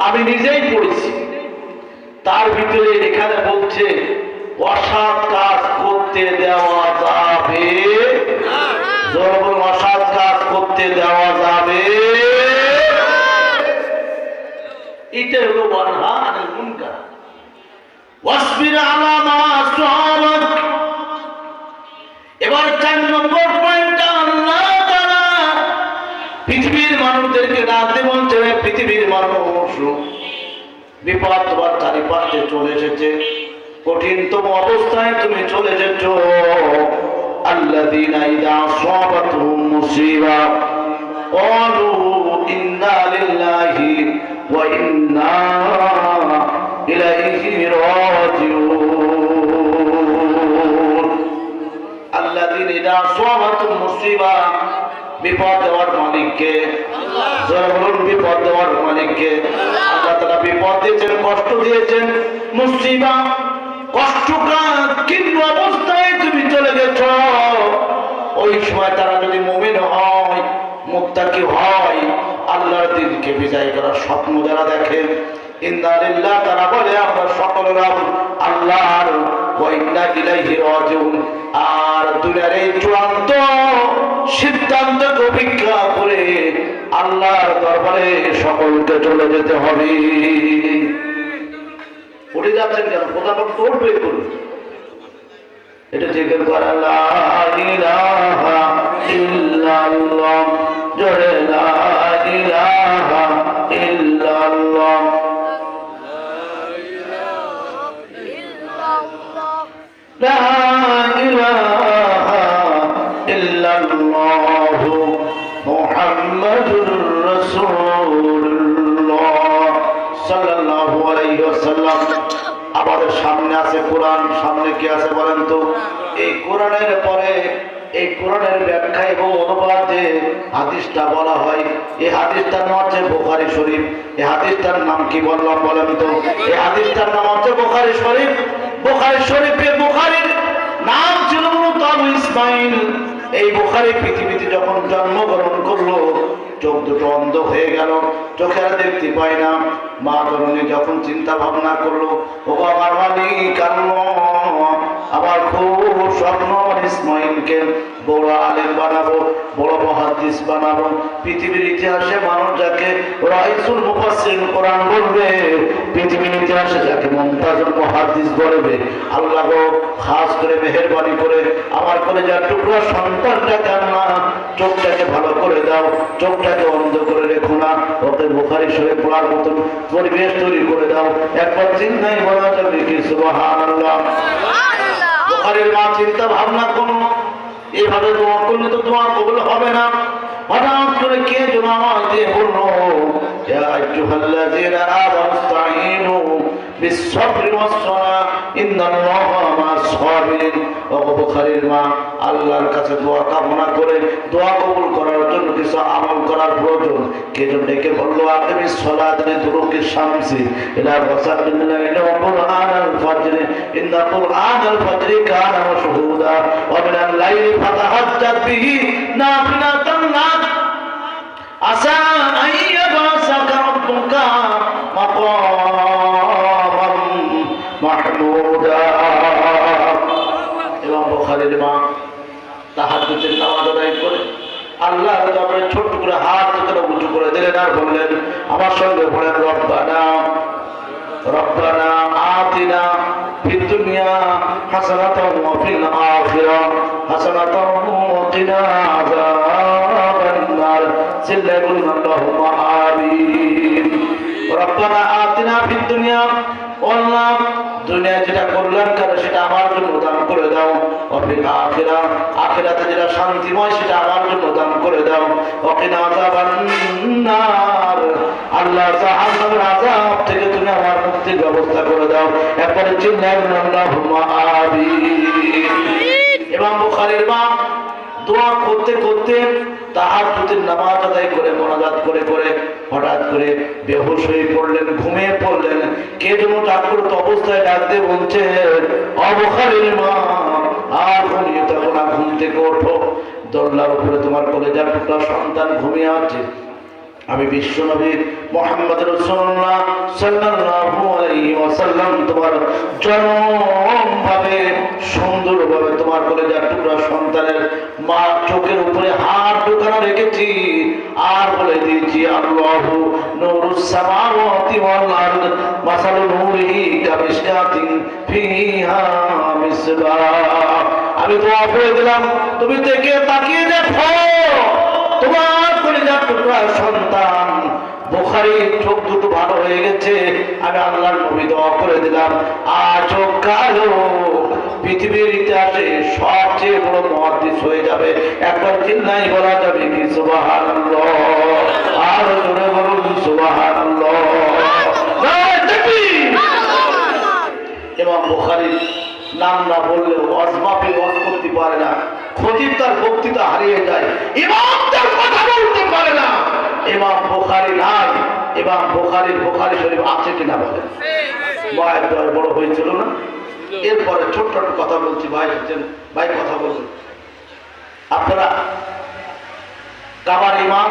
আমি নিজেই পড়েছি। তার ভিতরে এখানে বলছে অসৎ কাজ করতে দেওয়া যাবে। যখন কাজ করতে দেওয়া যাবে। এবার চার নম্বর পৃথিবীর মানুষদেরকে ডাকতে বলছে "হে পৃথিবীর মানুষ বিপদ তোমার চারিপাশে চলে এসেছে কঠিনতম অবস্থায় তুমি চলে এসেছ الذين إذا أصابتهم مصيبة قالوا إنا لله وإنا إليه راجعون الذين إذا أصابتهم مصيبة বিপদ দেওয়ার মালিককে। বলুন, বিপদ দেওয়ার মালিককে। আল্লাহ তাআলা বিপদ দিয়েছেন, কষ্ট দিয়েছেন। মুসিবা কষ্টকার কিন্তু অবস্থায় তুমি চলে গেছ। ওই সময় তারা যদি মুমিন হয় হয়, আল্লাহর দিনকে বিজয় করার স্বপ্ন যারা দেখে ইন্দালিল্লাহ তারা বলে, আমরা সকলেরা আল্লাহর আর দুনিয়ার এই চূড়ান্ত উপেক্ষা করে আল্লাহর দরবারে সকলকে চলে যেতে হবে। উঠে যাচ্ছেন কেন? প্রধানত তোর বের করুন। এটা জিজ্ঞেস করা জোরে লা মোহাম্মদুর রাসূলুল্লাহ সাল্লাল্লাহু আলাইহি ওয়াসাল্লাম। আমাদের সামনে আছে কোরআন, সামনে কি আছে বলেন তো? এই কোরআনের পরে, এই কোরআনের ব্যাখ্যা এবং অনুবাদে হাদিসটা বলা হয়, এই হাদিসটার নাম হচ্ছে বোখারি শরীফ। এই হাদিসটার নাম কি বললাম বলেন তো? এই হাদিসটার নাম হচ্ছে বোখারি শরীফ। বোখারি শরীফে বোখারির নাম ছিল মূলত ইসমাইল। এই বোখারি পৃথিবীতে যখন জন্মগ্রহণ করল চোখ দুটো অন্ধ হয়ে গেল, চোখে আর দেখতে পায় না। মা ধরনী যখন চিন্তা ভাবনা করল, ও আমার মালিক কান্ন আমার খুব স্বপ্ন ইসমাইলকে বড় আলেম বানাবো, বড় মহাদিস বানাবো। পৃথিবীর ইতিহাসে মানুষ যাকে রাইসুল মুফাসসির কোরআন বলবে পৃথিবীর ইতিহাসে যাকে মমতাজুল মহাদিস বলবে আল্লাহ খাস করে মেহেরবানি করে আমার করে যা টুকরা সন্তানটাকে আল্লাহ চোখটাকে ভালো করে দাও চোখটাকে অন্ধ করে রেখো না ওকে বুখারি শরীফ পড়ার মতন পরিবেশ তৈরি করে দাও। একবার চিন্তাই বলা যাবে কি সুবহানাল্লাহ। বুখারীর মা চিন্তা ভাবনা করল এইভাবে দোয়া করলে তো দোয়া কবুল হবে না। হঠাৎ করে কে যেন আমার দিয়ে বলল ইয়া আইয়ুহাল্লাযীনা আমানু ইসতাঈনু বিস-সাবরি ওয়াস-সালাহ ইন্নাল্লাহা মা'আস সাবিরিন ও বুখারীর মা আল্লাহর কাছে দোয়া কামনা করে, দোয়া কবুল করার জন্য কিছু আমল করার প্রয়োজন। কে যেন ডেকে বলল আকিমিস সালাত লিদুরুকি শামসি, ইলা ওয়াসাবিল লাইলি ওয়া কুরআনাল ফাজরি, ইন্না কুরআনাল ফাজরি কানা মাশহুদা, ওয়া মিনাল লাইলি ফাতাহাজ্জাত বিহি নাফিলাতান লাক এবং বুখারীর মা নামাজ আদায় করে আল্লাহ দরবারে ছোট্ট করে হাত করে উঁচু করে দিলেন আর বললেন, আমার সঙ্গে বলেন, রব্বানা রব্বানা আতিনা ফিদ দুনিয়া হাসানাতাও আখিরা হাসানাতাও ওয়া আযাবান নার। আল্লাহুম্মা আমিন। রব্বানা আতিনা ফিদ আল্লাহ দুনিয়া যেটা কল্যাণ করে সেটা আমার জন্য দান করে দাও। অফিল আখিরা আখিরাতে যেটা শান্তিময় সেটা আমার জন্য দান করে দাও। অকিনা আল্লাহ জাহান্নামের আযাব থেকে তুমি আমার মুক্তির ব্যবস্থা করে দাও। একবারে চিল্লায় আল্লাহুম্মা আমিন। ইমাম বুখারীর মা দোয়া করতে করতে তাহার দুটির নামাজ আদায় করে, মোনাজাত করে করে হঠাৎ করে বেহুশ হয়ে পড়লেন, ঘুমিয়ে পড়লেন। কে যেন অবস্থায় ডাকতে বলছে অবখারের মা, আর ঘুমিয়ে তখন আর ঘুম থেকে ওঠো। দোল্লার উপরে তোমার কলেজার টুকরা সন্তান ঘুমিয়ে আছে। আমি বিশ্বনবী মোহাম্মদ রসুল্লাহ সাল্লাল্লাহু আলাইহি ওয়াসাল্লাম তোমার চরম ভাবে সুন্দর ভাবে তোমার কলেজার টুকরা সন্তানের মা চোখের উপরে হাত ঢুকানো রেখেছি। আর বলে দিয়েছি, আল্লাহ আমি দোয়া করে দিলাম, তুমি দেখে তাকিয়ে দেখো, তোমার কলিজার টুকরা সন্তান বোখারি চোখ দুটো ভালো হয়ে গেছে। আমি আল্লাহর নবী দোয়া করে দিলাম। চোখ কালো পৃথিবীর ইতিহাসে সবচেয়ে বড় মহাদিস হয়ে যাবে। একবার চিন্নাই বলা যাবে কি এবং বোখারির নাম না বললেও অজমাপে করতে পারে না। খতিব তার বক্তৃতা হারিয়ে যায়। ইমাম তার কথা বলতে পারে না। ইমাম বোখারি নাই ইমাম বোখারির বোখারি শরীফ আছে কিনা বলেন? ভাই বড় হয়েছিল না? এরপরে ছোট ছোট কথা বলছি, ভাই ভাই, কথা বলুন। আপনারা কাবার ইমাম